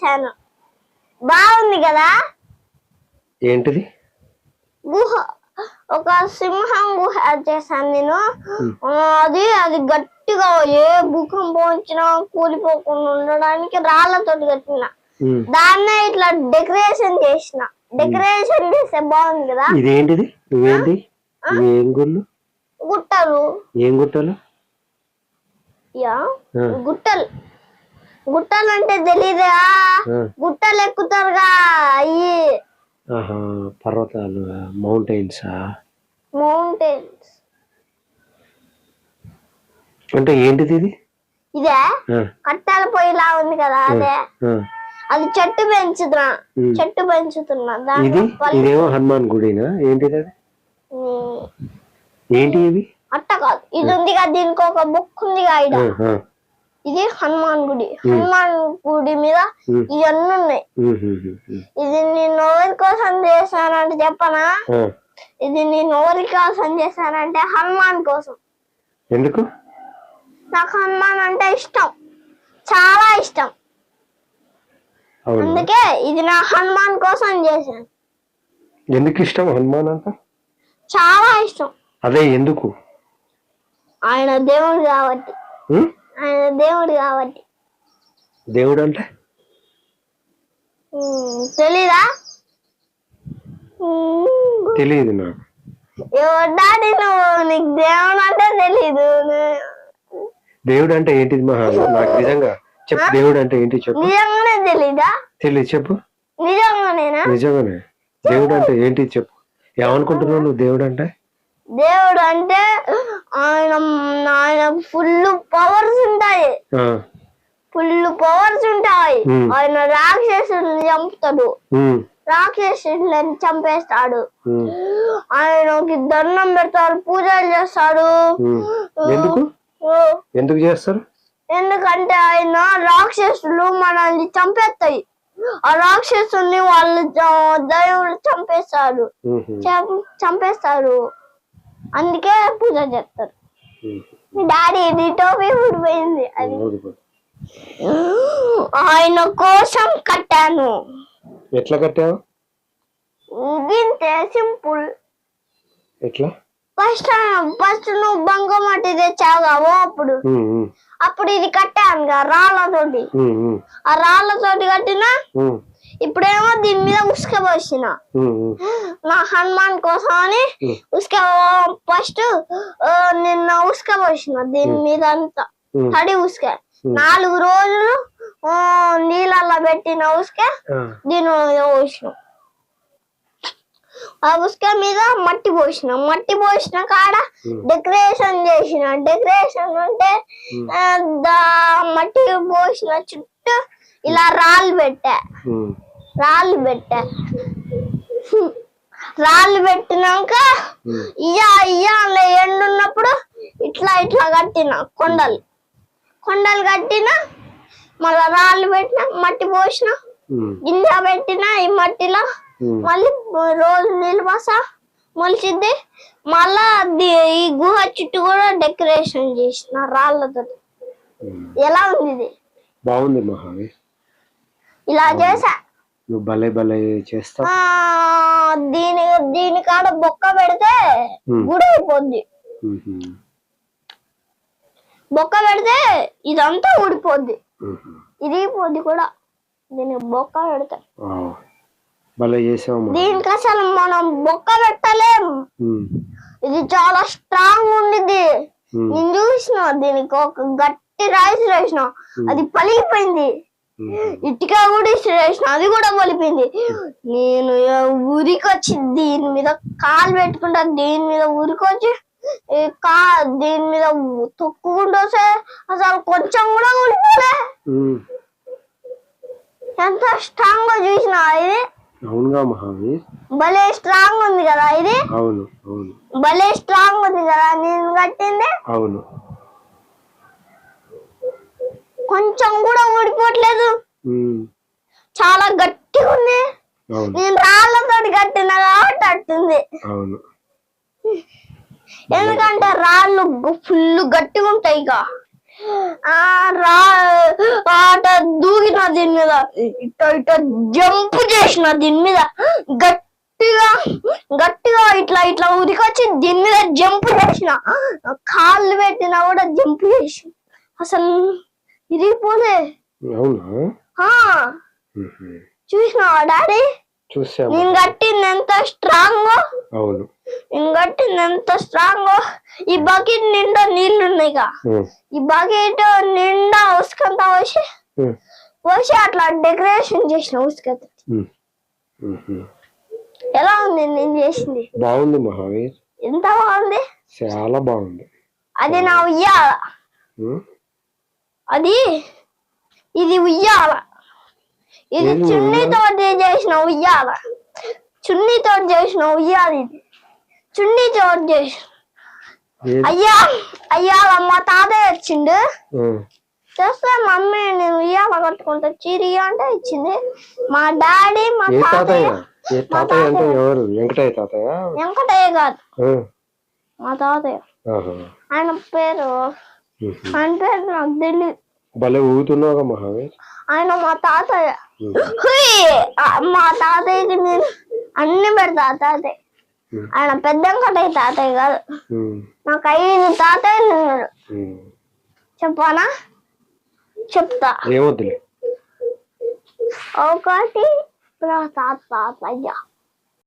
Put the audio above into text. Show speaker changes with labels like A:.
A: చేశాను. బాగుంది కదా?
B: ఏంటిది?
A: గుహ. ఒక సింహం గుహ చేశాను నేను. అది అది గట్టిగా ఏ భూకంపం వచ్చినా కూలిపోకుండా ఉండడానికి రాళ్ళతో కట్టిన. దాన్నే ఇట్లా డెకరేషన్ చేసిన. డెకరేషన్ చేస్తే బాగుంది కదా?
B: ఇదేంటిది? నువ్వేంటి? ఇవి ఏం గుళ్ళు?
A: గుట్టలు.
B: ఏం గుట్టలు?
A: యా? గుట్టలు. గుట్టలు అంటే తెలీదా. గుట్టలు ఎక్కుతారుగా అయ్యి.
B: పర్వతాలు మౌంటైన్సా?
A: మౌంటైన్స్.
B: అంటే ఏంటిది ఇది?
A: ఇదే? కట్టాల పొయ్యిలా ఉంది కదా అదే. అది చెట్టు పెంచుతున్నా. చెట్టు పెంచుతున్నా.
B: ఇది? ఇదేమో హనుమాన్ గుడినా? ఏంటిది అది?
A: ఉమ్,
B: ఏంటి ఇది
A: అట్ట కాదు. ఇది ఉంది కదా దీనికి ఒక బుక్ ఉంది కదా. ఇది హనుమాన్ గుడి. హనుమాన్ గుడి మీద. ఇవన్నీ ఉన్నాయి. ఇది నేను ఎవరి కోసం చేశానంటే చెప్పనా? ఇది నేను ఎవరి కోసం చేశానంటే హనుమాన్ కోసం.
B: ఎందుకు?
A: నాకు హనుమాన్ అంటే ఇష్టం. చాలా ఇష్టం. అందుకే ఇది నా హనుమాన్ కోసం చేశాను.
B: ఎందుకు ఇష్టం హనుమాన్ అంట
A: చాలా ఇష్టం.
B: అదే ఎందుకు?
A: ఆయన దేవుడు కాబట్టి. దేవుడు కాబట్టి
B: దేవుడు అంటే
A: తెలీదా?
B: తెలియదు నాకు.
A: ఎవరు డాడీ నువ్వు నీకు దేవుడు అంటే తెలీదు.
B: దేవుడు అంటే ఏంటిది మహా నాకు నిజంగా చెప్పు దేవుడు అంటే ఏంటి చెప్పు?
A: నిజంగానే తెలీదా?
B: తెలియదు చెప్పు.
A: నిజంగానేనా?
B: నిజంగానే. దేవుడు అంటే ఏంటి చెప్పు? ఏమనుకుంటున్నావు నువ్వు దేవుడు అంటే
A: దేవుడు అంటే ఆయన ఆయన ఫుల్ పవర్స్ ఉంటాయి. ఫుల్ పవర్స్ ఉంటాయి. ఆయన రాక్షసుల్ని చంపుతాడు.
B: ఉమ్,
A: రాక్షసులని చంపేస్తాడు.
B: ఉమ్,
A: ఆయనకి దండం పెడతాడు పూజలు చేస్తాడు.
B: ఎందుకు? చేస్తారు?
A: ఎందుకంటే ఆయన రాక్షసులు మనల్ని చంపేస్తాయి. ఆ రాక్షసుల్ని వాళ్ళు చ- దేవుడు చంపేస్తాడు.
B: ఉహు,
A: చం- చంపేస్తారు అందుకే పూజ చేస్తారు. మీ డాడీ నీ టోపీ ఊడిపోయింది అది. ఆయన కోసం కట్టాను.
B: ఎట్లా కట్టావు?
A: గింతే సింపుల్.
B: ఎట్లా?
A: ఫస్ట్ ఫస్ట్ నువ్వు బంగమట్టి తెచ్చావు అప్పుడు. అప్పుడు ఇది కట్టాను రాళ్ళతోటి. ఆ రాళ్ళతోటి కట్టినా ఇప్పుడేమో దీని మీద ఉసుక పోసిన. నా హనుమాన్ కోసం అని. ఉసుక ఫస్ట్ నిన్న ఉసుక పోసిన దీని మీద అంతా. తడి ఉసుక నాలుగు రోజులు నీళ్ళల్లో పెట్టిన ఉసుక దీని మీద పోసిన. ఆ ఉసుక మీద మట్టి పోసిన. మట్టి పోసిన కాడ డెకరేషన్ చేసిన. డెకరేషన్ అంటే మట్టి పోసిన చుట్టూ ఇలా రాళ్ళు పెట్టా. రాళ్ళు పెట్టా. రాళ్ళు పెట్టినాక ఇయ్యా ఇయ్యా అలా ఎండున్నప్పుడు ఇట్లా ఇట్లా కట్టిన కొండలు. కొండలు కట్టిన మళ్ళా రాళ్ళు పెట్టిన మట్టి పోసిన గింజ పెట్టిన ఈ మట్టిలో. మళ్ళీ రోజు నీళ్ళు పోసా మొలిచిద్ది. మళ్ళా ఈ గుహ చుట్టూ కూడా డెకరేషన్ చేసిన రాళ్ళతో. ఎలా ఉంది ఇది?
B: బాగుంది మహావి
A: ఇలా చేసా.
B: నువ్వు భలే భలే చేస్తావు.
A: దీని దీని కాడ బొక్క పెడితే. గుడి అయిపోద్ది. బొక్క పెడితే ఇదంతా ఊడిపోద్ది.
B: ఉహు.
A: ఇరిగిపోద్ది కూడా. దీనికి బొక్క పెడితే.
B: భలే.
A: దీనికి అసలు మనం బొక్క పెట్టలేం. ఇది చాలా స్ట్రాంగ్ ఉండిద్ది. నేను చూసిన దీనికి ఒక గట్టి రాయిస్ వేసిన. అది పలిగిపోయింది. ఇటుక కూడా ఇసిరేసిన అది కూడా పలిపోయింది నేను ఉరికొచ్చి దీని మీద కాలు పెట్టుకుంటా దీని మీద ఉరికొచ్చి కా దీని మీద తొక్కుకుంటూ వస్తే అసలు కొంచెం కూడా ఊడిపోలే
B: ఉమ్.
A: ఎంత స్ట్రాంగ్గా చూసిన ఇది.
B: అవునుగా మహావి
A: భలే స్ట్రాంగ్ ఉంది కదా ఇది.
B: అవును అవును.
A: భలే స్ట్రాంగ్ ఉంది కదా నేను కట్టింది.
B: అవును.
A: కొంచెం కూడా ఊడిపోవట్లేదు. చాలా గట్టిగా ఉంది. నేను రాళ్ళతో కట్టిన కాబట్టి అట్టుంది.
B: అవును.
A: ఎందుకంటే రాళ్ళు ఫుల్ గట్టిగా ఉంటాయి ఇక. ఆ రా ఆట దూకిన దీని మీద ఇట్ట ఇట్ట జంప్ చేసిన దీని మీద గట్టిగా గట్టిగా ఇట్లా ఇట్లా ఉరికొచ్చి దీని మీద జంప్ చేసిన. కాళ్ళు పెట్టినా కూడా జంప్ చేసి అసలు ఇరిగిపోలే
B: అవునా.
A: చూసినావా డాడీ?
B: చూసాము.
A: నేను కట్టింది ఎంత స్ట్రాంగ్.
B: అవును.
A: నేను కట్టింది ఎంత స్ట్రాంగ్. ఈ బకెట్ నిండా నీళ్ళు ఉన్నాయిగా ఈ బకెట్ నిండా ఉసుకంతా పోసి పోసి అట్లా డెకరేషన్ చేసిన ఉసుకంత. ఎలా ఉంది నేను చేసింది?
B: బాగుంది మహావీర్.
A: ఎంత బాగుంది?
B: చాలా బాగుంది.
A: అది నా ఉయ్యాల. అది ఇది ఉయ్యాల. ఇది చున్నీతో చేసిన ఉయ్యాల. చున్నీతో చేసిన ఉయ్యాల ఇది. చున్నీతో చేసిన? అయ్యా అయ్యా మా తాతయ్య వచ్చిండు చేస్తే మమ్మీ నేను ఉయ్యాల కట్టుకుంటా. చీరి అంటే ఇచ్చింది. మా డాడీ మా
B: తాతయ్య
A: తాతయ్య?
B: తాతయ్య అంటే ఎవరు? వెంకటయ్య తాతయ్య?
A: వెంకటయ్య కాదు. మా తాతయ్య. ఆయన పేరు పేరు నాకు తెలియదు
B: భలే ఊగుతున్నావుగా మహావీర్.
A: ఆయన మా తాతయ్య! ఆ, మా తాతయ్యకి నేను అన్ని పెడతా తాతయ్య. ఆయన పెద్ద వెంకటయ్య తాతయ్య కాదు. నాకు ఐదు తాతయ్యలు ఉన్నారు.
B: ఉమ్.
A: చెప్పానా? చెప్తా.
B: ఏమొద్దులే.
A: ఒకటి తాత తాతయ్య